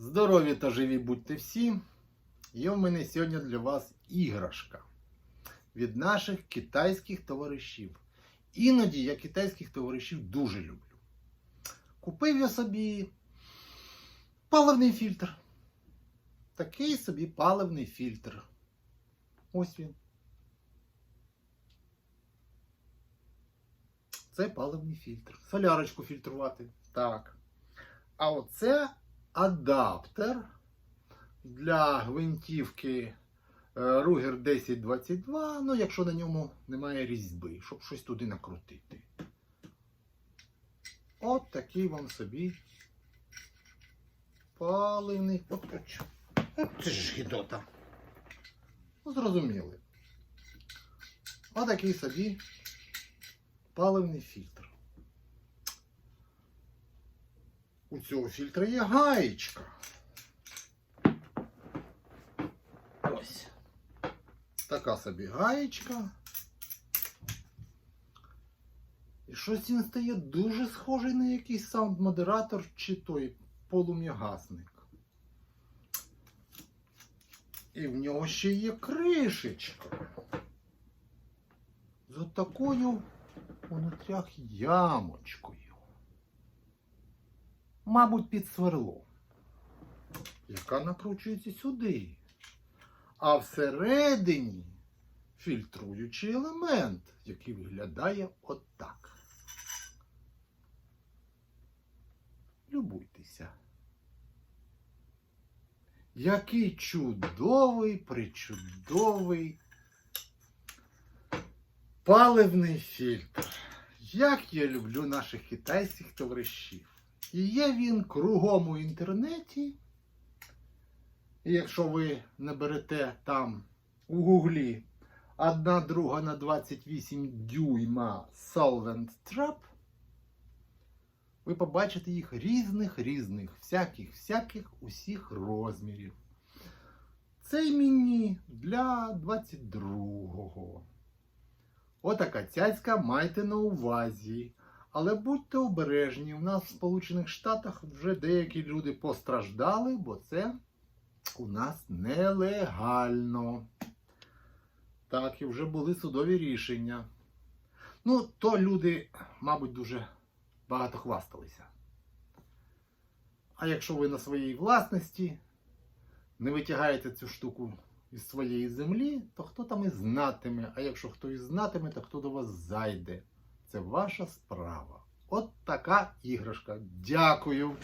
Здорові та живі будьте всі. Є в мене сьогодні для вас іграшка від наших китайських товаришів. Іноді я китайських товаришів дуже люблю. Купив я собі паливний фільтр. Такий собі паливний фільтр. Ось він. Це паливний фільтр. Солярочку фільтрувати. Так. А оце адаптер для гвинтівки е, Ruger 1022, ну якщо на ньому немає різьби, щоб щось туди накрутити. От такий вам собі паливний. От, от, от це ж гідота. Ну, зрозуміли. Отакий собі паливний фільтр. У цього фільтра є гаєчка. Ось. Така собі гаєчка. І щось він стає дуже схожий на якийсь саунд-модератор чи той полум'ягасник. І в нього ще є кришечка. З отакою внутрях ямочкою. Мабуть, під сверло, яка накручується сюди. А всередині фільтруючий елемент, який виглядає отак. Любуйтеся. Який чудовий, причудовий паливний фільтр. Як я люблю наших китайських товаришів. І є він кругом у інтернеті. І якщо ви наберете там у гуглі 1 друга на 28 дюйма Solvent Trap, ви побачите їх різних, різних, всяких, всяких усіх розмірів. Цей міні для 22-го. Отака цяцька майте на увазі. Але будьте обережні, у нас в Сполучених Штатах вже деякі люди постраждали, бо це у нас нелегально. Так, і вже були судові рішення. Ну, то люди, мабуть, дуже багато хвасталися. А якщо ви на своїй власності не витягаєте цю штуку із своєї землі, то хто там і знатиме. А якщо хто і знатиме, то хто до вас зайде. Це ваша справа. От така іграшка. Дякую.